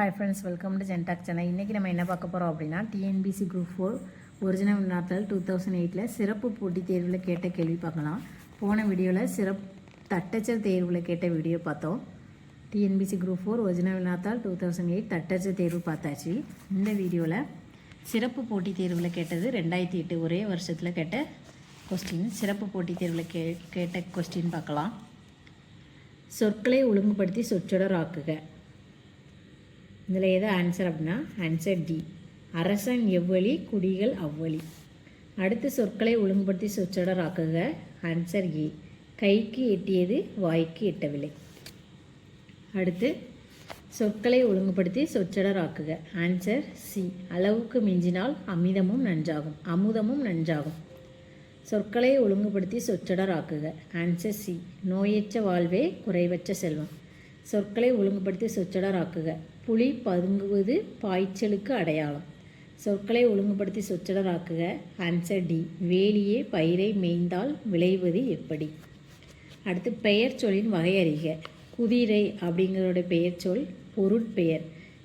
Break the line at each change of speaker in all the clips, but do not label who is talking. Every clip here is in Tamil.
ஹாய் ஃப்ரெண்ட்ஸ் வெல்கம் டு ஜென்டாக் சேனல் இன்றைக்கி நம்ம என்ன பார்க்க போகிறோம் அப்படின்னா டிஎன்பிசி குரூப் ஃபோர் ஒரிஜினல் வினாத்தல் டூ தௌசண்ட் எயிட்டில் சிறப்பு போட்டித் தேர்வில் கேட்ட கேள்வி பார்க்கலாம். போன வீடியோவில் சிறப்பு தட்டச்சல் தேர்வில் கேட்ட வீடியோ பார்த்தோம். டிஎன்பிசி குரூப் ஃபோர் ஒரிஜினல் வினாத்தால் டூ தௌசண்ட் எயிட் தட்டச்சல் தேர்வு பார்த்தாச்சு. இந்த வீடியோவில் சிறப்பு போட்டித் தேர்வில் கேட்டது ரெண்டாயிரத்தி எட்டு ஒரே வருஷத்தில் கேட்ட கொஸ்டின் சிறப்பு போட்டித் தேர்வில் கே கேட்ட கொஸ்டின் பார்க்கலாம். சொற்களை ஒழுங்குபடுத்தி சொற்றொடர் ஆக்குக. இதில் எது ஆன்சர் அப்படின்னா ஆன்சர் டி அரசன் எவ்வழி குடிகள் அவ்வழி. அடுத்து சொற்களை ஒழுங்குபடுத்தி சொற்றொடர் ஆக்குக ஆன்சர் ஏ கைக்கு எட்டியது வாய்க்கு எட்டவில்லை. அடுத்து சொற்களை ஒழுங்குபடுத்தி சொற்றொடர் ஆக்குக ஆன்சர் சி அளவுக்கு மிஞ்சினால் அமிதமும் நன்றாகும். அமுதமும் நன்றாகும். சொற்களை ஒழுங்குபடுத்தி சொற்றொடர் ஆக்குக ஆன்சர் சி நோயற்ற வாழ்வே குறைவற்ற செல்வம். சொற்களை ஒழுங்குபடுத்தி சொற்றொடர் ஆக்குக புலி பதுங்குவது பாய்ச்சலுக்கு அடையாளம். சொற்களை ஒழுங்குபடுத்தி சொற்றொடர் ஆன்சர் டி வேலியே பயிரை மேய்ந்தால் விளைவது எப்படி? அடுத்து பெயர் சொல்லின் வகையறிக குதிரை அப்படிங்கிறோட பெயர் சொல் பொருட்பெயர்.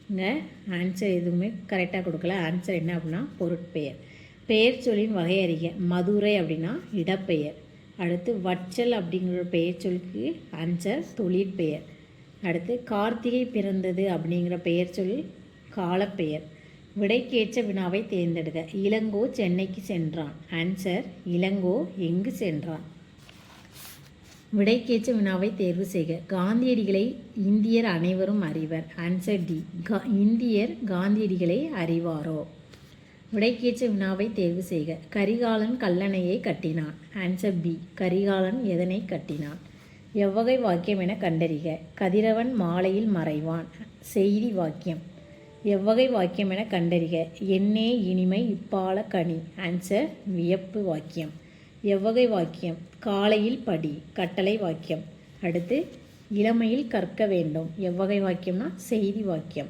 இங்கே ஆன்சர் எதுவுமே கரெக்டாக கொடுக்கல. ஆன்சர் என்ன அப்படின்னா பொருட்பெயர். பெயர் சொல்லின் வகையறிக மதுரை அப்படின்னா இடப்பெயர். அடுத்து வட்சல் அப்படிங்கிற பெயர் சொல்லுக்கு ஆன்சர் தொழிற்பெயர். அடுத்து கார்த்திகை பிறந்தது அப்படிங்கிற பெயர் சொல் காலப்பெயர். விடைக்கேற்ற வினாவை தேர்ந்தெடுக்க இளங்கோ சென்னைக்கு சென்றான். ஆன்சர் இளங்கோ எங்கு சென்றான்? விடைக்கேற்ற வினாவை தேர்வு செய்க. காந்தியடிகளை இந்தியர் அனைவரும் அறிவர். ஆன்சர் டி கா இந்தியர் காந்தியடிகளை அறிவாரோ? விடைக்கேற்ற வினாவை தேர்வு செய்க. கரிகாலன் கல்லணையை கட்டினான். ஆன்சர் பி கரிகாலன் எதனை கட்டினான்? எவ்வகை வாக்கியம் என கண்டறிக. கதிரவன் மாலையில் மறைவான். செய்தி வாக்கியம். எவ்வகை வாக்கியம் என கண்டறிக. என்னே இனிமை இப்பால கனி. ஆன்சர் வியப்பு வாக்கியம். எவ்வகை வாக்கியம். காலையில் படி. கட்டளை வாக்கியம். அடுத்து இளமையில் கற்க வேண்டும். எவ்வகை வாக்கியம்னா செய்தி வாக்கியம்.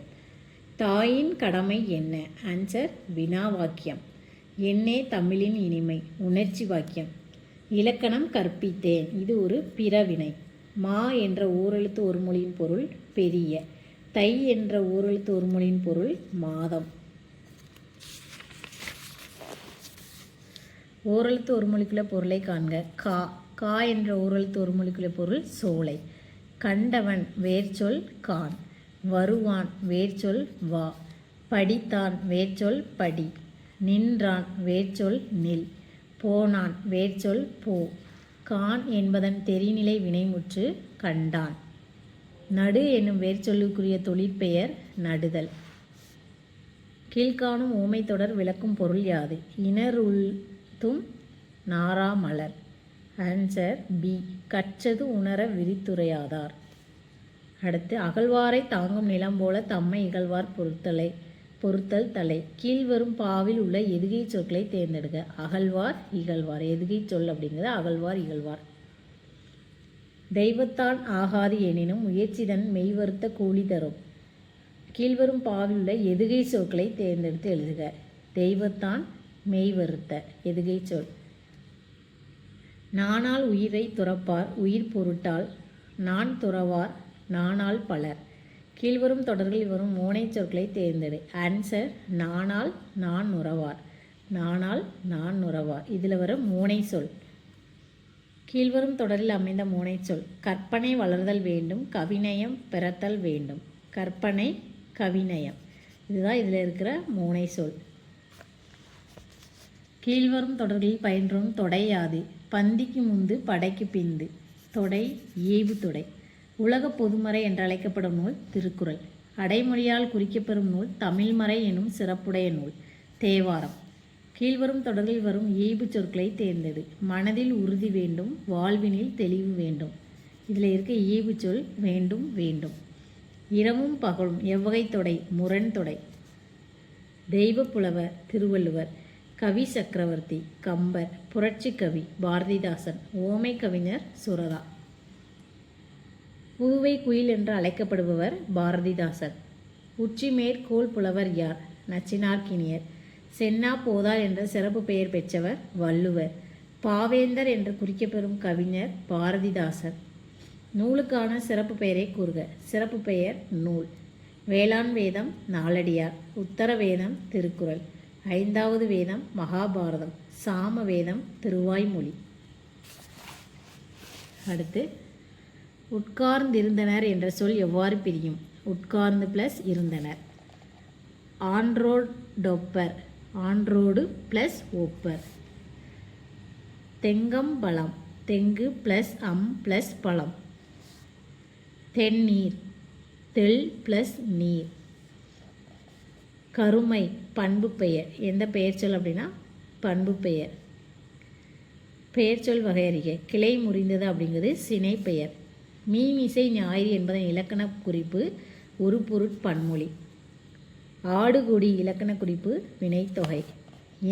தாயின் கடமை என்ன? ஆன்சர் வினா வாக்கியம். என்னே தமிழின் இனிமை. உணர்ச்சி வாக்கியம். இலக்கணம் கற்பித்தேன். இது ஒரு பிறவினை. மா என்ற ஓரெழுத்து ஒரு மொழியின் பொருள் பெரிய. தை என்ற ஓரெழுத்து ஒரு மொழியின் பொருள் மாதம். ஓரெழுத்து ஒரு மொழிக்குள்ள பொருளை காண்க. கா. கா என்ற ஓரெழுத்து ஒரு மொழிக்குள்ள பொருள் சோலை. கண்டவன் வேர்ச்சொல் கான். வருவான் வேர்ச்சொல் வா. படித்தான் வேர்ச்சொல் படி. நின்றான் வேர்ச்சொல் நில். போனான் வேர்ச்சொல் போ. கான் என்பதன் தெரிநிலை வினைமுற்று கண்டான். நடு என்னும் வேர்ச்சொல்லுக்குரிய தொழிற்பெயர் நடுதல். கீழ்காணும் ஊமை தொடர் விளக்கும் பொருள் யாது? இனருள்தும் நாரா மலர். Answer B. கற்றது உணர விரித்துரையாதார் அடுத்து அகழ்வாரை தாங்கும் நிலம் போல தம்மை இகழ்வார் பொருத்தலை. பொருத்தல் தலை. கீழ்வரும் பாவில் உள்ள எதுகை சொற்களை தேர்ந்தெடுக்க அகழ்வார் இகழ்வார். எதுகை சொல் அப்படிங்கிறது அகழ்வார் இகழ்வார். தெய்வத்தான் ஆகாது எனினும் முயற்சிதன் மெய்வருத்த கூலி தரும். கீழ்வரும் பாவில் உள்ள எதுகை சொற்களை தேர்ந்தெடுத்து எழுதுக. தெய்வத்தான் மெய்வருத்த எதுகை சொல். நானால் உயிரை துறப்பார் உயிர் பொருட்டால் நான் துறவார் நானால் பலர். கீழ்வரும் தொடர்களில் வரும் மோனை சொற்களை தேர்ந்தெடு. ஆன்சர் நானால் நான் நுறவார் நானால் நான் நுறவார் இதில் வர மோனை சொல். கீழ்வரும் தொடரில் அமைந்த மோனை சொல். கற்பனை வளர்தல் வேண்டும் கவிநயம் பிறத்தல் வேண்டும். கற்பனை கவிநயம். இதுதான் இதில் இருக்கிற மோனை சொல். கீழ்வரும் தொடர்களில் பயின்றும் தொடையாது. பந்திக்கு முந்து படைக்கு பிந்து. தொடை ஏவு தொடை உலக பொதுமறை என்றழைக்கப்படும் நூல் திருக்குறள். அடைமொழியால் குறிக்கப்பெறும் நூல் தமிழ்மறை எனும் சிறப்புடைய நூல். தேவாரம். கீழ்வரும் தொடரில் வரும் இயல்பு சொற்களை தேர்ந்தது மனதில் உறுதி வேண்டும் வாழ்வினில் தெளிவு வேண்டும். இதில் இருக்க இயல்பு சொல் வேண்டும் வேண்டும். இரவும் பகலும் எவ்வகை தொடை? முரண் தொடை. தெய்வ புலவர் திருவள்ளுவர். கவி சக்கரவர்த்தி கம்பர் புரட்சி கவி பாரதிதாசன். ஓமை கவிஞர் சுரதா. புதுவை குயில் என்று அழைக்கப்படுபவர் பாரதிதாசன். உச்சிமேற்கோள் புலவர் யார்? நச்சினார்கினியர் சென்னா போதார் என்ற சிறப்பு பெயர் பெற்றவர் வள்ளுவர். பாவேந்தர் என்று குறிக்கப்பெறும் கவிஞர் பாரதிதாசன். நூலுக்கான சிறப்பு பெயரை கூறுக. சிறப்பு பெயர் நூல். வேளாண் வேதம் நாலடியார் உத்தர வேதம் திருக்குறள். ஐந்தாவது வேதம் மகாபாரதம். சாம வேதம் திருவாய்மொழி. அடுத்து உட்கார்ந்திருந்தனர் என்ற சொல் எவ்வாறு பிரியும்? உட்கார்ந்து ப்ளஸ் இருந்தனர். ஆண்ட்ரோடொப்பர் ஆண்ட்ரோடு ப்ளஸ் ஒப்பர். தெங்கம்பழம் தெங்கு ப்ளஸ் அம் ப்ளஸ் பழம். தென்னீர் தெள் ப்ளஸ் நீர். கருமை பண்பு பெயர். எந்த பெயர் சொல் அப்படின்னா? பண்பு பெயர். பெயர்ச்சொல் வகை அறிக. கிளை முறிந்தது அப்படிங்கிறது சினை பெயர். மீமிசை ஞாயிறு என்பதன் இலக்கண குறிப்பு ஒரு பொருட்பன்மொழி ஆடுகுடி இலக்கண குறிப்பு வினைத்தொகை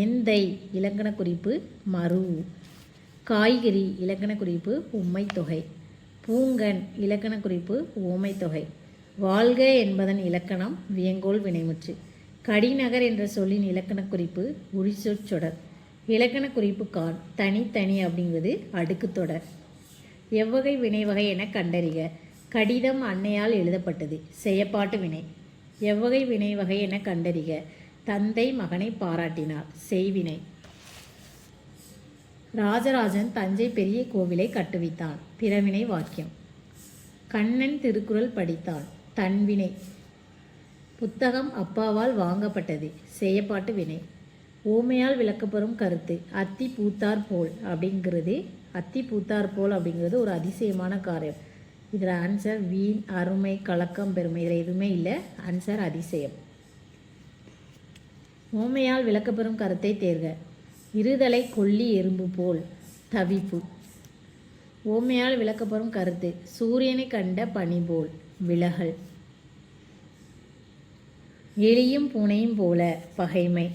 எந்தை இலக்கண குறிப்பு மறு. காய்கறி இலக்கண குறிப்பு உம்மைத்தொகை பூங்கன் இலக்கண குறிப்பு ஓமைத்தொகை வாழ்க என்பதன் இலக்கணம் வியங்கோல் வினைமுற்று. கடிநகர் என்ற சொல்லின் இலக்கண குறிப்பு உரிசொற்சொடர் இலக்கண குறிப்பு கான் தனித்தனி அப்படிங்கிறது அடுக்கு தொடர். எவ்வகை வினைவகை என கண்டறிக. கடிதம் அன்னையால் எழுதப்பட்டது. செய்யப்பாட்டு வினை. எவ்வகை வினைவகை என கண்டறிக. தந்தை மகனை பாராட்டினார். செய்வினை. ராஜராஜன் தஞ்சை பெரிய கோவிலை கட்டுவித்தான். பிறவினை வாக்கியம். கண்ணன் திருக்குறள் படித்தான் தன்வினை. புத்தகம் அப்பாவால் வாங்கப்பட்டது. செய்யப்பாட்டு வினை. ஓமையால் விளக்கப்பெறும் கருத்து அத்தி பூத்தார் போல் அப்படிங்கிறது அத்தி பூத்தார் போல் அப்படிங்கிறது ஒரு அதிசயமான காரியம். இதில் ஆன்சர் வீண் அருமை கலக்கம் பெருமை இதில் எதுவுமே இல்லை. ஆன்சர் அதிசயம். ஓமையால் விளக்கப்பெறும் கருத்தை தேர்க. இருதலை கொல்லி எறும்பு போல் தவிப்பு. ஓமையால் விளக்கப்பெறும் கருத்து சூரியனை கண்ட பனி போல் விலகல். எலியும் பூனையும் போல பகைமை.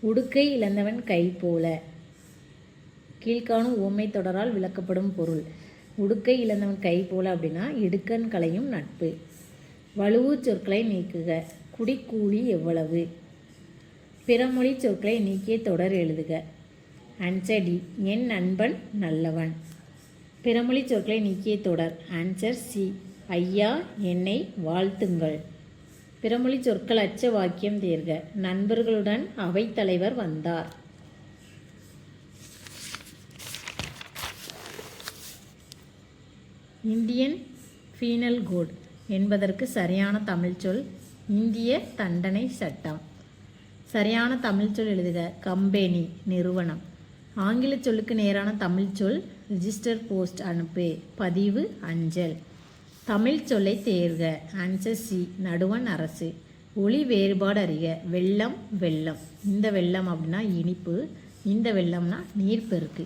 உடுக்கை இழந்தவன் கை போல. கீழ்காணும் ஓமை தொடரால் விளக்கப்படும் பொருள். உடுக்கை இழந்தவன் கை போல அப்படின்னா இடுக்கன் கலையும் நட்பு. வலுவு சொற்களை நீக்குக. குடிக்கூலி எவ்வளவு? பிறமொழி சொற்களை நீக்கிய தொடர் எழுதுக. அன்சடி என் நண்பன் நல்லவன். பிறமொழி சொற்களை நீக்கிய தொடர். ஆன்சர் சி ஐயா என்னை வாழ்த்துங்கள். பிறமொழி சொற்கள் அச்ச வாக்கியம் தேர்க. நண்பர்களுடன் அவைத்தலைவர் வந்தார். இந்தியன் ஃபீனல் கோட் என்பதற்கு சரியான தமிழ் சொல் இந்திய தண்டனை சட்டம். சரியான தமிழ் சொல் எழுதுக. கம்பெனி நிறுவனம். ஆங்கில சொல்லுக்கு நேரான தமிழ் சொல் ரிஜிஸ்டர் போஸ்ட் அனுப்பு. பதிவு அஞ்சல். தமிழ் சொல்லை தேர்க. ஆன்சர் சி நடுவன் அரசு. ஒளி வேறுபாடு அறிக. வெள்ளம் வெள்ளம். இந்த வெள்ளம் அப்படின்னா இனிப்பு. இந்த வெள்ளம்னா நீர்ப்பெருக்கு.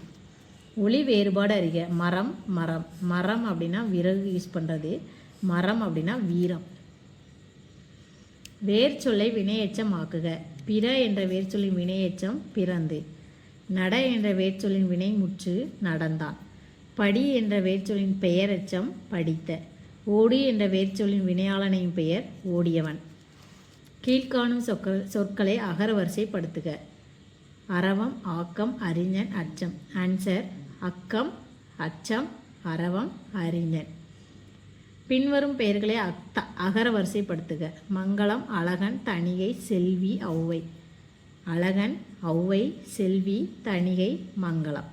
ஒளி வேறுபாடு அறிக. மரம் மரம். மரம் அப்படின்னா விறகு யூஸ் பண்ணுறது மரம் அப்படின்னா வீரம். வேர் சொல்லை வினையெச்சமாக்குக பிற என்ற வேர்ச்சொல்லின் வினையெச்சம் பிறந்து. நட என்ற வேர்ச்சொல்லின் வினைமுற்று நடந்தான். படி என்ற வேர்ச்சொல்லின் பெயரச்சம் படித்த. ஓடி என்ற வேர்ச்சொல்லின் வினையாளனையும் பெயர் ஓடியவன். கீழ்காணும் சொற்கள் சொற்களை அகரவரிசைப்படுத்துக அரவம் ஆக்கம் அறிஞன் அச்சம். ஆன்சர் அக்கம் அச்சம் அரவம் அறிஞன். பின்வரும் பெயர்களை அத்த அகர வரிசைப்படுத்துக. மங்களம் அழகன் தணிகை செல்வி ஔவை. அழகன் ஔவை செல்வி தணிகை மங்களம்.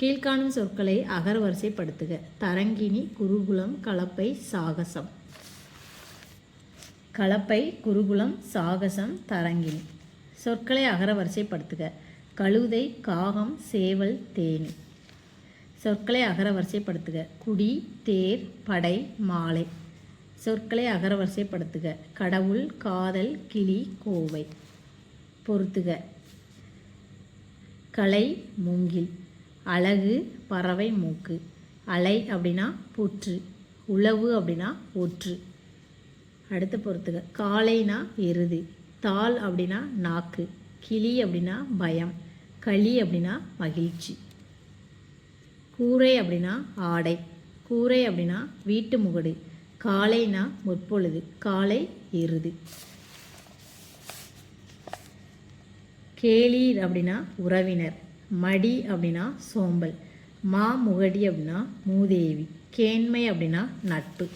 கீழ்காணும் சொற்களை அகரவரிசைப்படுத்துக. தரங்கினி தரங்கிணி குருகுலம் கலப்பை சாகசம். கலப்பை குருகுலம் சாகசம் தரங்கிணி சொற்களை அகரவரிசைப்படுத்துக. கழுதை காகம் சேவல் தேனி. சொற்களை அகரவரிசைப்படுத்துக. குடி தேர் படை மாலை. சொற்களை அகரவரிசைப்படுத்துக. கடவுள் காதல் கிளி கோவை. பொருத்துக. கலை மூங்கில். அழகு பறவை மூக்கு. அலை அப்படின்னா புற்று. உழவு அப்படின்னா ஒற்று. அடுத்து பொறுத்துக. காளைனா எருது. தாள் அப்படின்னா நாக்கு. கிளி அப்படின்னா பயம். களி அப்படின்னா மகிழ்ச்சி. கூரை அப்படின்னா ஆடை. கூரை அப்படின்னா வீட்டு முகடு. காலைனா முற்பொழுது. காலை எருது. கேளீர் அப்படின்னா உறவினர். மடி அப்படின்னா சோம்பல் மா முகடி அப்படின்னா மூதேவி கேண்மை அப்படின்னா நட்பு.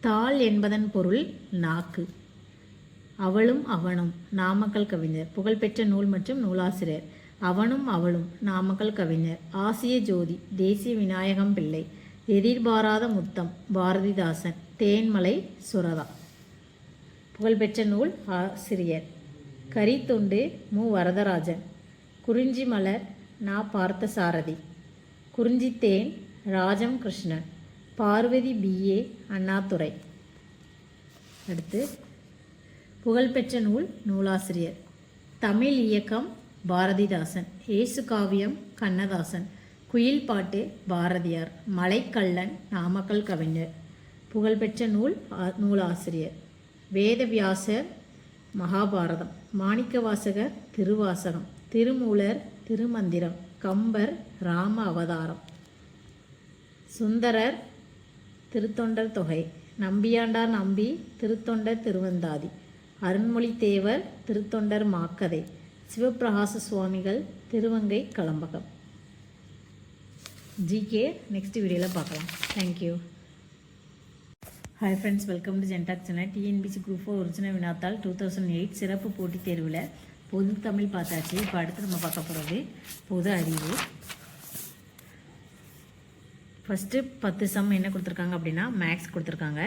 தாள் என்பதன் பொருள் நாக்கு. அவளும் அவனும் நாமக்கல் கவிஞர் புகழ்பெற்ற நூல் மற்றும் நூலாசிரியர். அவனும் அவளும் நாமக்கல் கவிஞர். ஆசிய ஜோதி தேசிய விநாயகம் பிள்ளை எதிர்பாராத முத்தம் பாரதிதாசன் தேன்மலை சுரதா. புகழ்பெற்ற நூல் ஆசிரியர். கரித்துண்டு மு. வரதராஜன். குறிஞ்சி மலர் நா பார்த்தசாரதி குறிஞ்சித்தேன் ராஜம் கிருஷ்ணன். பார்வதி பிஏ அண்ணாதுரை. அடுத்து புகழ்பெற்ற நூல் நூலாசிரியர். தமிழ் இயக்கம் பாரதிதாசன். இயேசு காவியம் கண்ணதாசன். குயில் பாட்டு பாரதியார். மலைக்கள்ளன் நாமக்கல் கவிஞர். புகழ்பெற்ற நூல் நூலாசிரியர். வேதவியாசர் மகாபாரதம். மாணிக்கவாசகர் திருவாசகம். திருமூலர் திருமந்திரம் கம்பர் ராம அவதாரம் சுந்தரர் திருத்தொண்டர் தொகை நம்பியாண்டார் நம்பி திருத்தொண்டர் திருவந்தாதி. அருண்மொழி தேவர் திருத்தொண்டர் மாக்கதை சிவப்பிரகாச சுவாமிகள் திருவங்கை கலம்பகம். ஜிகே நெக்ஸ்ட் வீடியோவில் பார்க்கலாம். Thank you hi friends welcome to ஜென்டாக் channel TNPSC group four original வினாத்தால் two thousand eight சிறப்பு போட்டித் தேர்வில் பொது தமிழ் பார்த்தாச்சு. இப்போ அடுத்து நம்ம பார்க்க போகிறது பொது அறிவு. ஃபஸ்ட்டு பத்து சம் என்ன கொடுத்துருக்காங்க அப்படின்னா மேக்ஸ் கொடுத்துருக்காங்க.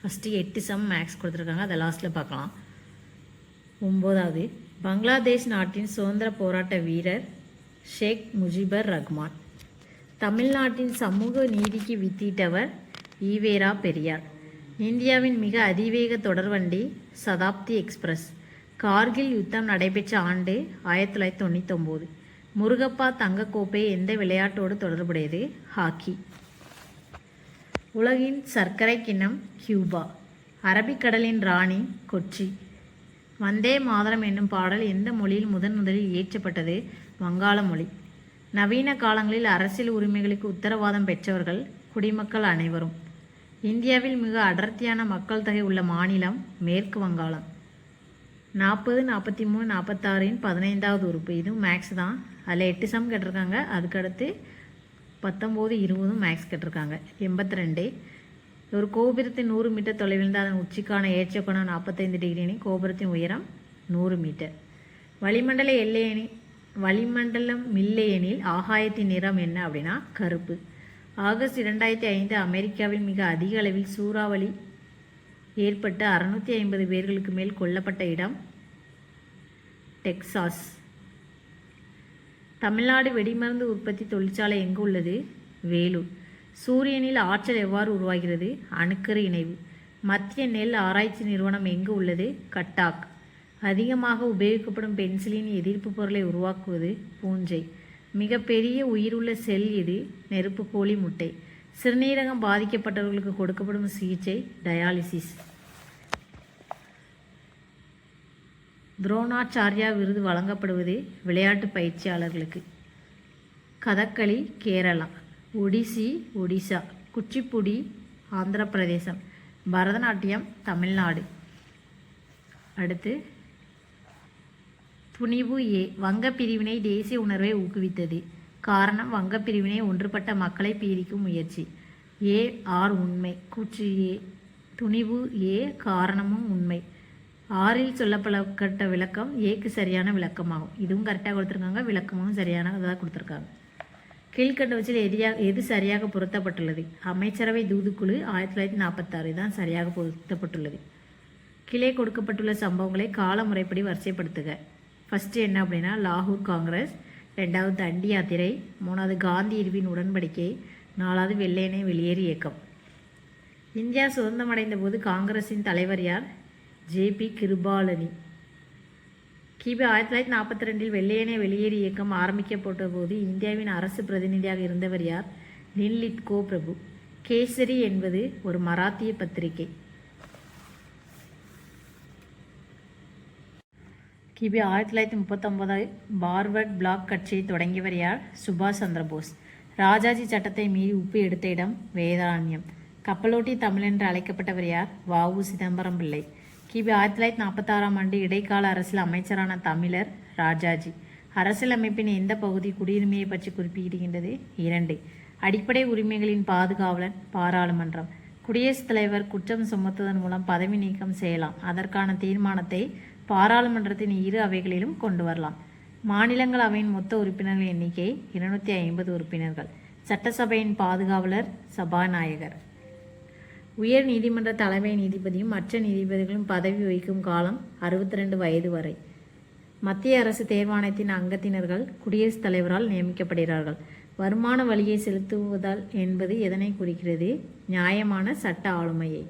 ஃபஸ்ட்டு எட்டு சம் மேக்ஸ் கொடுத்துருக்காங்க. அதை லாஸ்ட்டில் பார்க்கலாம். ஒம்போதாவது பங்களாதேஷ் நாட்டின் சுதந்திர போராட்ட வீரர் ஷேக் முஜிபர் ரஹ்மான். தமிழ்நாட்டின் சமூக நீதிக்கு வித்திட்டவர் ஈவேரா பெரியார். இந்தியாவின் மிக அதிவேக தொடர்வண்டி சதாப்தி எக்ஸ்பிரஸ். கார்கில் யுத்தம் நடைபெற்ற ஆண்டு ஆயிரத்தி தொள்ளாயிரத்தி தொண்ணூத்தொம்போது. முருகப்பா தங்கக்கோப்பை எந்த விளையாட்டோடு தொடர்புடையது? ஹாக்கி. உலகின் சர்க்கரை கிண்ணம் கியூபா. அரபிக்கடலின் ராணி கொச்சி. வந்தே மாதரம் என்னும் பாடல் எந்த மொழியில் முதன் முதலில் இயற்றப்பட்டது? வங்காள மொழி. நவீன காலங்களில் அரசியல் உரிமைகளுக்கு உத்தரவாதம் பெற்றவர்கள் குடிமக்கள் அனைவரும். இந்தியாவில் மிக அடர்த்தியான மக்கள் தொகை உள்ள மாநிலம் மேற்கு வங்காளம். நாற்பது நாற்பத்தி மூணு நாற்பத்தாறின் பதினைந்தாவது உறுப்பு. இதுவும் மேக்ஸ் தான். அதில் எட்டு சம் கேட்டிருக்காங்க. அதுக்கடுத்து பத்தொம்போது இருபதும் மேக்ஸ் கேட்டிருக்காங்க. எண்பத்தி ரெண்டு ஒரு கோபுரத்தின் நூறு மீட்டர் தொலைவில் இருந்து அதன் உச்சிக்கான ஏற்றக்கோணம் நாற்பத்தைந்து டிகிரி கோபுரத்தின் உயரம் நூறு மீட்டர் வளிமண்டல எல்லையணி வளிமண்டலம் இல்லையெனில் ஆகாயத்தின் நிறம் என்ன அப்படின்னா கருப்பு. ஆகஸ்ட் இரண்டாயிரத்தி ஐந்து அமெரிக்காவில் மிக அதிக அளவில் சூறாவளி ஏற்பட்டு அறுநூற்றி ஐம்பது பேர்களுக்கு மேல் கொல்லப்பட்ட இடம் டெக்சாஸ். தமிழ்நாடு வெடிமருந்து உற்பத்தி தொழிற்சாலை எங்கு உள்ளது? வேலூர். சூரியனில் ஆற்றல் எவ்வாறு உருவாகிறது? அணுக்கரு இணைவு. மத்திய நெல் ஆராய்ச்சி நிறுவனம் எங்கு உள்ளது? கட்டாக். அதிகமாக உபயோகிக்கப்படும் பென்சிலின் எதிர்ப்பு பொருளை உருவாக்குவது பூஞ்சை. மிகப்பெரிய உயிருள்ள செல் இது நெருப்பு கோழி முட்டை. சிறுநீரகம் பாதிக்கப்பட்டவர்களுக்கு கொடுக்கப்படும் சிகிச்சை டயாலிசிஸ். துரோணாச்சாரியா விருது வழங்கப்படுவது விளையாட்டு பயிற்சியாளர்களுக்கு. கதகளி கேரளா ஒடிசி ஒடிசா குச்சிப்புடி ஆந்திர பிரதேசம் பரதநாட்டியம் தமிழ்நாடு. அடுத்து துணிவு ஏ வங்கப் பிரிவினை தேசிய உணர்வை ஊக்குவித்தது. காரணம் வங்கப் பிரிவினை ஒன்றுபட்ட மக்களை பீரிக்கும் முயற்சி. ஏ ஆர் உண்மை. கூற்று ஏ. துணிவு ஏ காரணமும் உண்மை. ஆறில் சொல்லப்பட்ட விளக்கம் ஏக்கு சரியான விளக்கமாகும். இதுவும் கரெக்டாக கொடுத்துருக்காங்க. விளக்கமும் சரியான இதாக கொடுத்துருக்காங்க. கீழ்கண்டவற்றில் எதியா எது சரியாக பொருத்தப்பட்டுள்ளது? அமைச்சரவை தூதுக்குழு ஆயிரத்தி தொள்ளாயிரத்தி நாற்பத்தாறு தான் சரியாக பொருத்தப்பட்டுள்ளது. கீழே கொடுக்கப்பட்டுள்ள சம்பவங்களை கால முறைப்படி வரிசைப்படுத்துக. ஃபஸ்ட்டு என்ன அப்படின்னா லாகூர் காங்கிரஸ் ரெண்டாவது தண்டி யாத்திரை மூணாவது காந்தி இருவின் உடன்படிக்கை நாலாவது வெள்ளையனே வெளியேறு இயக்கம். இந்தியா சுதந்திரமடைந்த போது காங்கிரஸின் தலைவர் யார்? ஜேபி கிருபாலனி. கிபி ஆயிரத்தி தொள்ளாயிரத்தி நாற்பத்தி ரெண்டில் வெள்ளையனே வெளியேறு இயக்கம் ஆரம்பிக்கப்பட்ட போது இந்தியாவின் அரசு பிரதிநிதியாக இருந்தவர் யார்? நின்லித்கோ பிரபு. கேசரி என்பது ஒரு மராத்திய பத்திரிகை. கிபி ஆயிரத்தி தொள்ளாயிரத்தி முப்பத்தொன்பதாய் பார்வர்ட் பிளாக் கட்சியை தொடங்கியவர் யார்? சுபாஷ் சந்திரபோஸ் ராஜாஜி சட்டத்தை மீறி உப்பு எடுத்த இடம் வேதாரண்யம். கப்பலோட்டி தமிழ் என்று அழைக்கப்பட்டவர் யார்? வஉ சிதம்பரம் பிள்ளை. கிபி ஆயிரத்தி தொள்ளாயிரத்தி நாற்பத்தாறாம் ஆண்டு இடைக்கால அரசியல் அமைச்சரான தமிழர் ராஜாஜி. அரசியலமைப்பின் எந்த பகுதி குடியுரிமையை பற்றி குறிப்பிடுகின்றது? இரண்டு. அடிப்படை உரிமைகளின் பாதுகாவலன் பாராளுமன்றம். குடியரசுத் தலைவர் குற்றம் சுமத்துவதன் மூலம் பதவி நீக்கம் செய்யலாம். அதற்கான தீர்மானத்தை பாராளுமன்றத்தின் இரு அவைகளிலும் கொண்டு வரலாம். மாநிலங்களவையின் மொத்த உறுப்பினர்கள் எண்ணிக்கை இருநூற்றி ஐம்பது உறுப்பினர்கள். சட்டசபையின் பாதுகாவலர் சபாநாயகர். உயர் நீதிமன்ற தலைமை நீதிபதியும் மற்ற நீதிபதிகளும் பதவி வகிக்கும் காலம் அறுபத்தி ரெண்டு வயது வரை. மத்திய அரசு தேர்வாணையத்தின் அங்கத்தினர்கள் குடியரசுத் தலைவரால் நியமிக்கப்படுகிறார்கள். வருமான வழியை செலுத்துவதால் என்பது எதனை குறிக்கிறது? நியாயமான சட்ட ஆளுமையை.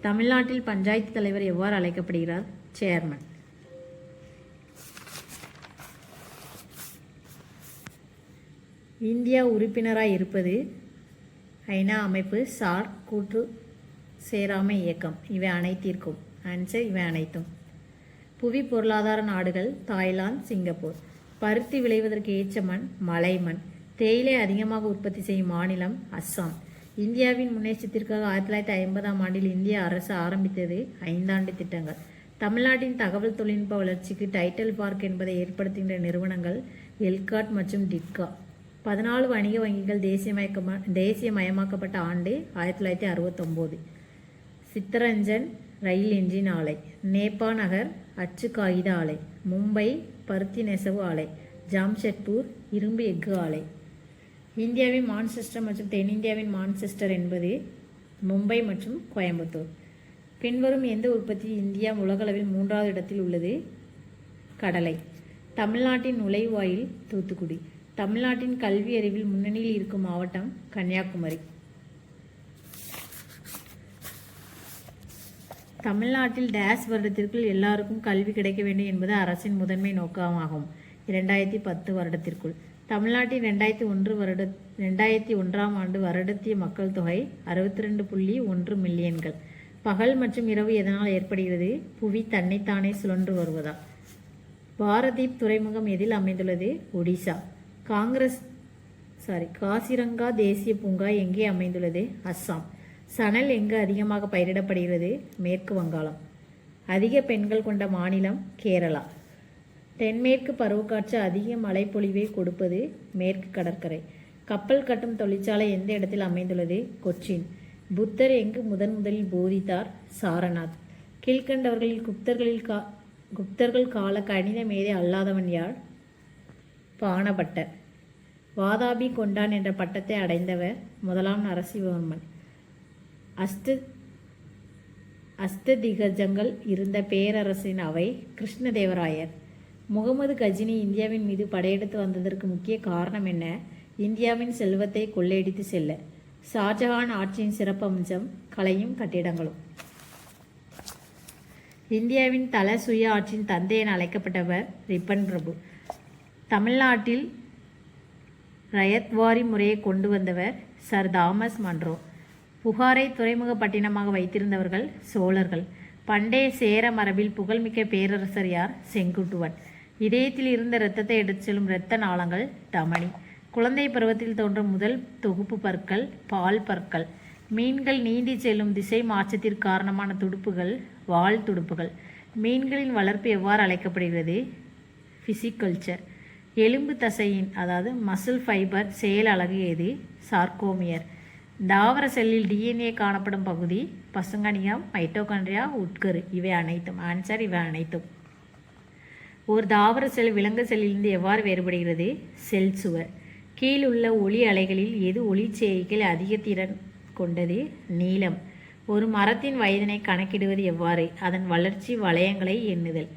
தமிழ்நாட்டில் பஞ்சாயத்து தலைவர் எவ்வாறு அழைக்கப்படுகிறார்? சேர்மன். இந்தியா உறுப்பினராக இருப்பது ஐநா அமைப்பு சார் கூட்டு சேராமை இயக்கம். இவை அனைத்திற்கும். ஆன்சர் இவை அனைத்தும். புவி பொருளாதார நாடுகள் தாய்லாந்து சிங்கப்பூர். பருத்தி விளைவதற்கு ஏற்ற மண் மலை மண். தேயிலை அதிகமாக உற்பத்தி செய்யும் மாநிலம் அஸ்ஸாம். இந்தியாவின் முன்னேற்றத்திற்காக ஆயிரத்தி தொள்ளாயிரத்தி ஐம்பதாம் ஆண்டில் இந்திய அரசு ஆரம்பித்தது ஐந்தாண்டு திட்டங்கள். தமிழ்நாட்டின் தகவல் தொழில்நுட்ப வளர்ச்சிக்கு டைட்டில் பார்க் என்பதை ஏற்படுத்துகின்ற நிறுவனங்கள் எல்காட் மற்றும் டிட்கா. பதினாலு வணிக வங்கிகள் தேசியமயக்கமா தேசியமயமாக்கப்பட்ட ஆண்டு ஆயிரத்தி தொள்ளாயிரத்தி அறுபத்தொம்போது. சித்தரஞ்சன் ரயில் என்ஜின் ஆலை நேபா நகர் அச்சு காகித ஆலை மும்பை பருத்தி நெசவு ஆலை ஜாம்ஷெட்பூர் இரும்பு எஃகு ஆலை. இந்தியாவின் மான்செஸ்டர் மற்றும் தென்னிந்தியாவின் மான்செஸ்டர் என்பது மும்பை மற்றும் கோயம்புத்தூர். பின்வரும் எந்த உற்பத்தி இந்தியா உலகளவில் மூன்றாவது இடத்தில் உள்ளது கடலை. தமிழ்நாட்டின் நுழைவாயில் தூத்துக்குடி. தமிழ்நாட்டின் கல்வி அறிவில் முன்னணியில் இருக்கும் மாவட்டம் கன்னியாகுமரி. தமிழ்நாட்டில் டேஸ் வருடத்திற்குள் எல்லாருக்கும் கல்வி கிடைக்க வேண்டும் என்பது அரசின் முதன்மை நோக்கமாகும். இரண்டாயிரத்தி பத்து வருடத்திற்குள். தமிழ்நாட்டின் ரெண்டாயிரத்தி ஒன்று வருட ரெண்டாயிரத்தி ஒன்றாம் ஆண்டு வருடத்திய மக்கள் தொகை அறுபத்தி ரெண்டு புள்ளி ஒன்று மில்லியன்கள். பகல் மற்றும் இரவு எதனால் ஏற்படுகிறது? புவி தன்னைத்தானே சுழன்று வருவதால் பாரதீப் துறைமுகம் எதில் அமைந்துள்ளது? ஒடிசா. காங்கிரஸ் சாரி காசிரங்கா தேசிய பூங்கா எங்கே அமைந்துள்ளது? அஸ்ஸாம். சணல் எங்கு அதிகமாக பயிரிடப்படுகிறது? மேற்கு வங்காளம். அதிக பெண்கள் கொண்ட மாநிலம் கேரளா. தென்மேற்கு பருவக்காற்று அதிக மழைப்பொழிவை கொடுப்பது மேற்கு கடற்கரை. கப்பல் கட்டும் தொழிற்சாலை எந்த இடத்தில் அமைந்துள்ளது? கொச்சின். புத்தர் எங்கு முதன் முதலில் போதித்தார்? சாரநாத். கீழ்கண்டவர்களில் குப்தர்களில் கா குப்தர்கள் கால கணித மேதை அல்லாதவன் யார்? பானபட்டர் வாதாபி கொண்டான் என்ற பட்டத்தை அடைந்தவர் முதலாம் நரசிவவர்மன் அஷ்ட அஸ்ததிகஜங்கள் இருந்த பேரரசின் அவை கிருஷ்ணதேவராயர். முகமது கஜினி இந்தியாவின் மீது படையெடுத்து வந்ததற்கு முக்கிய காரணம் என்ன? இந்தியாவின் செல்வத்தை கொள்ளையடித்து செல்ல. ஷாஜஹான் ஆட்சியின் சிறப்பம்சம் கலையும் கட்டிடங்களும். இந்தியாவின் தல சுய ஆட்சியின் தந்தை என அழைக்கப்பட்டவர் ரிப்பன் பிரபு. தமிழ்நாட்டில் ரயத்வாரி முறையை கொண்டு வந்தவர் சர் தாமஸ் மன்றோ. புகாரை துறைமுக பட்டினமாக வைத்திருந்தவர்கள் சோழர்கள். பண்டைய சேர மரபில் புகழ்மிக்க பேரரசர் யார்? செங்குட்டுவன். இதயத்தில் இருந்த இரத்தத்தை எடுத்து செல்லும் இரத்த நாளங்கள் தமனி குழந்தை பருவத்தில் தோன்றும் முதல் தொகுப்பு பற்கள் பால் பற்கள். மீன்கள் நீந்தி செல்லும் திசை மாற்றத்திற்கு காரணமான துடுப்புகள் வால் துடுப்புகள். மீன்களின் வளர்ப்பு எவ்வாறு அழைக்கப்படுகிறது? ஃபிசிக்கல்ச்சர் எலும்பு தசையின் அதாவது மசில் ஃபைபர் செயல் அழகு எது? சார்கோமியர் தாவர செல்லில் டிஎன்ஏ காணப்படும் பகுதி பசுங்கனியம் மைட்டோகண்ட்ரியா உட்கரு. இவை அனைத்தும் ஆன்சர் இவை அனைத்தும். ஒரு தாவர செல் விலங்கு செல்லிலிருந்து எவ்வாறு வேறுபடுகிறது? செல் சுவர். கீழுள்ள ஒளி அலைகளில் எது ஒளிச்சேய்க்கையில் அதிக திறன் கொண்டது? நீளம். ஒரு மரத்தின் வயதினை கணக்கிடுவது எவ்வாறு? அதன் வளர்ச்சி வளையங்களை எண்ணுதல்.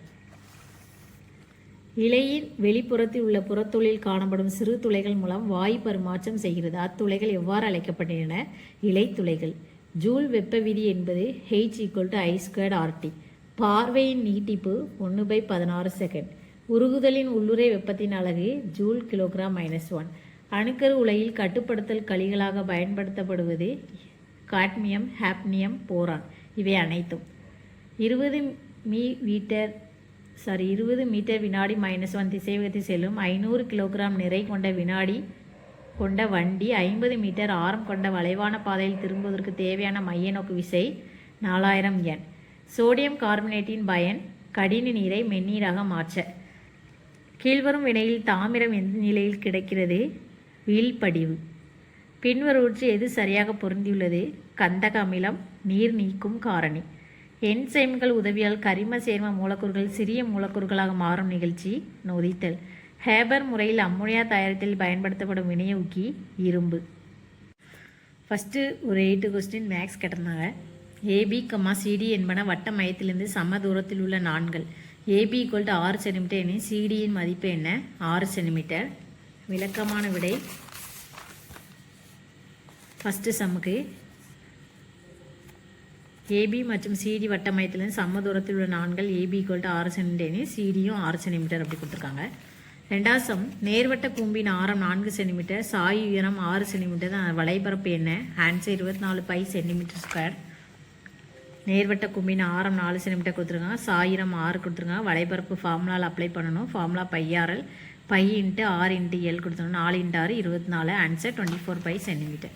இலையின் வெளிப்புறத்தில் உள்ள புறத்துளில் காணப்படும் சிறு துளைகள் மூலம் வாயு பரிமாற்றம் செய்கிறது. அத்துளைகள் எவ்வாறு அழைக்கப்படுகின்றன? இலைத்துளைகள். ஜூல் வெப்ப விதி என்பது H equal to I squared RT பார்வையின் நீட்டிப்பு ஒன்று பை பதினாறு செகண்ட் உருகுதலின் உள்ளுறை வெப்பத்தின் அழகு ஜூல் கிலோகிராம் மைனஸ் ஒன் அணுக்கரு உலையில் கட்டுப்படுத்தல் களிகளாக பயன்படுத்தப்படுவது காட்மியம் ஹாப்னியம் போரான் இவை அனைத்தும். இருபது மீ மீட்டர் சாரி இருபது மீட்டர் வினாடி மைனஸ் ஒன் திசைவேகத்தில் செல்லும் ஐநூறு கிலோகிராம் நிறை கொண்ட வினாடி கொண்ட வண்டி ஐம்பது மீட்டர் ஆரம் கொண்ட வளைவான பாதையில் திரும்புவதற்கு தேவையான மைய நோக்கு விசை நாலாயிரம் என். சோடியம் கார்பனேட்டின் பயன் கடின நீரை மென்னீராக மாற்ற. கீழ்வரும் வினையில் தாமிரம் எந்த நிலையில் கிடைக்கிறது? வீழ்படிவு. பின்வருவற்று எது சரியாக பொருந்தியுள்ளது? கந்தக அமிலம் நீர் நீக்கும் காரணி. என்சைம்கள் உதவியால் கரிம சேர்ம மூலக்கூறுகள் சிறிய மூலக்கூறுகளாக மாறும் நிகழ்ச்சி நொதித்தல். ஹேபர் முறையில் அம்மோனியா தயாரித்தல் பயன்படுத்தப்படும் வினையூக்கி இரும்பு. ஃபஸ்ட்டு ஒரு எயிட்டு கொஸ்டின் மேக்ஸ் கேட்டிருந்தாங்க. ஏபி கம்மா சிடி என்பன வட்ட மையத்திலிருந்து சம தூரத்தில் உள்ள நான்கள். ஏபி ஈக்குவல் டு ஆறு சென்டிமீட்டர் எனில் சிடியின் மதிப்பு என்ன? ஆறு சென்டிமீட்டர் விளக்கமான விடை. ஃபஸ்ட்டு சம்முக்கு ஏபி மற்றும் சிடி வட்ட மையத்திலிருந்து சம தூரத்தில் உள்ள நான்கள் ஏபி ஈக்குவல் டு ஆறு சென்டிமீட்டர் சிடியும் ஆறு சென்டிமீட்டர் அப்படி கொடுத்துருக்காங்க. ரெண்டாவது சம் நேர்வட்ட கூம்பின் ஆரம் நான்கு சென்டிமீட்டர் சாய் உயரம் ஆறு சென்டிமீட்டர் தான் வலைபரப்பு என்ன? ஆன்சர் இருபத்தி நாலு பை சென்டிமீட்டர் ஸ்கொயர் நேர்வட்ட கும்பின் ஆரம் நாலு சென்டிமீட்டர் கொடுத்துருக்காங்க. சாயிரம் ஆறு கொடுத்துருக்காங்க. வலைபரப்பு ஃபார்முலாவில் அப்ளை பண்ணணும். Formula pi r l pi into ஆறு இன்ட்டு எல் கொடுத்துருங்க நாலு இன்ட்டு ஆறு இருபத்தி நாலு answer twenty four pi centimetre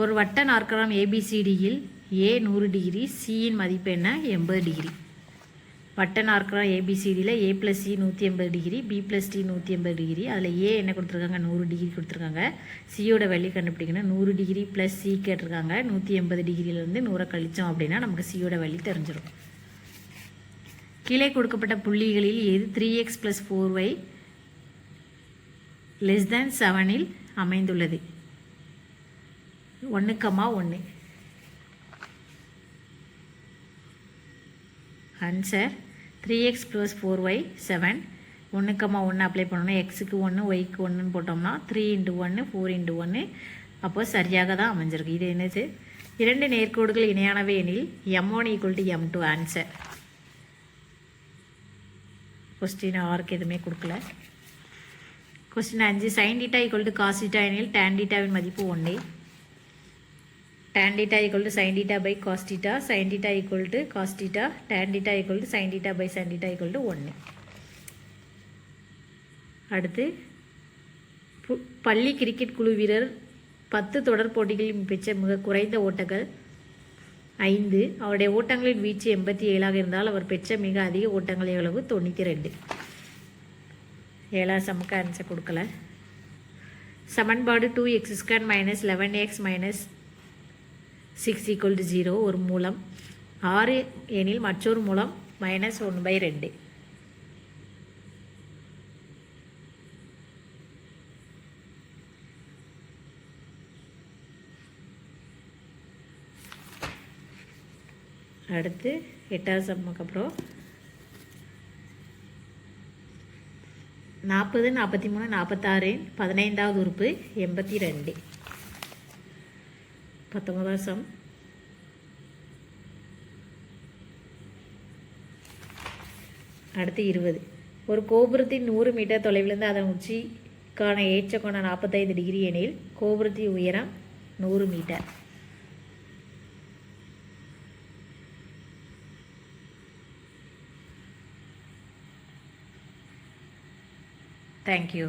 ஒரு வட்ட நாற்கரம் ஏபிசிடியில் ஏ நூறு டிகிரி சியின் மதிப்பு என்ன? எண்பது டிகிரி வட்ட நாற்கரம் ஏபிசிடியில் ஏ ப்ளஸ் சி நூற்றி எண்பது டிகிரி பி ப்ளஸ் டி நூற்றி எண்பது டிகிரி அதில் ஏ என்ன கொடுத்துருக்காங்க? நூறு டிகிரி கொடுத்துருக்காங்க. சியோட வேல்யூ கண்டுபிடிக்கணும். நூறு டிகிரி ப்ளஸ் சி கேட்டிருக்காங்க. நூற்றி எண்பது டிகிரியிலேருந்து நூறை கழித்தோம் அப்படின்னா நமக்கு சியோட வேல்யூ தெரிஞ்சிடும் கீழே கொடுக்கப்பட்ட புள்ளிகளில் எது three X plus four Y less than செவனில் அமைந்துள்ளது? ஒன்றுக்கம்மா ஒன்று answer three X plus four Y seven ஒன்றுக்கம்மா ஒன்று அப்ளை பண்ணணும் எக்ஸுக்கு ஒன்று ஒய்க்கு ஒன்றுன்னு போட்டோம்னா த்ரீ இன்ட்டு ஒன்று ஃபோர் இன்ட்டு ஒன்று அப்போ சரியாக தான் அமைஞ்சிருக்கு. இது என்னது? இரண்டு நேர்கோடுகள் இணையானவை எனில் M one equal to M two answer question ஆருக்கு எதுவுமே கொடுக்கல. கொஸ்டின் அஞ்சு sine theta equal to cos theta எனில் டேன் டீட்டாவின் மதிப்பு ஒன்றே tan theta equal to sin theta by cos theta sin theta equal to cos theta tan theta equal to sin theta by sin theta equal to 1 அடுத்து பள்ளி கிரிக்கெட் குழு வீரர் பத்து தொடர் போட்டிகளில் பெற்ற மிக குறைந்த ஓட்டங்கள் ஐந்து. அவருடைய ஓட்டங்களின் வீச்சு எண்பத்தி ஏழாக இருந்தால் அவர் பெற்ற மிக அதிக ஓட்டங்கள் எவ்வளவு? தொண்ணூற்றி ரெண்டு ஏழா சமக்கு ஆன்சர் கொடுக்கல. சமன்பாடு two X square minus eleven X minus six equal to zero ஒரு மூலம். ஆறு எனில் மற்றொரு மூலம் மைனஸ் ஒன்று பை ரெண்டு. அடுத்து எட்டாவது சம்முக்கு அப்புறம். நாற்பது நாற்பத்தி மூணு நாற்பத்தாறு பதினைந்தாவது உறுப்பு எண்பத்தி ரெண்டு. பத்தொன்பதாம் சம் அடுத்து இருபது ஒரு கோபுரத்தின் நூறு மீட்டர் தொலைவிலிருந்து அதன் உச்சிக்கான ஏற்ற நாற்பத்தைந்து டிகிரி எனில் கோபுரத்தின் உயரம் நூறு மீட்டர் தேங்க்யூ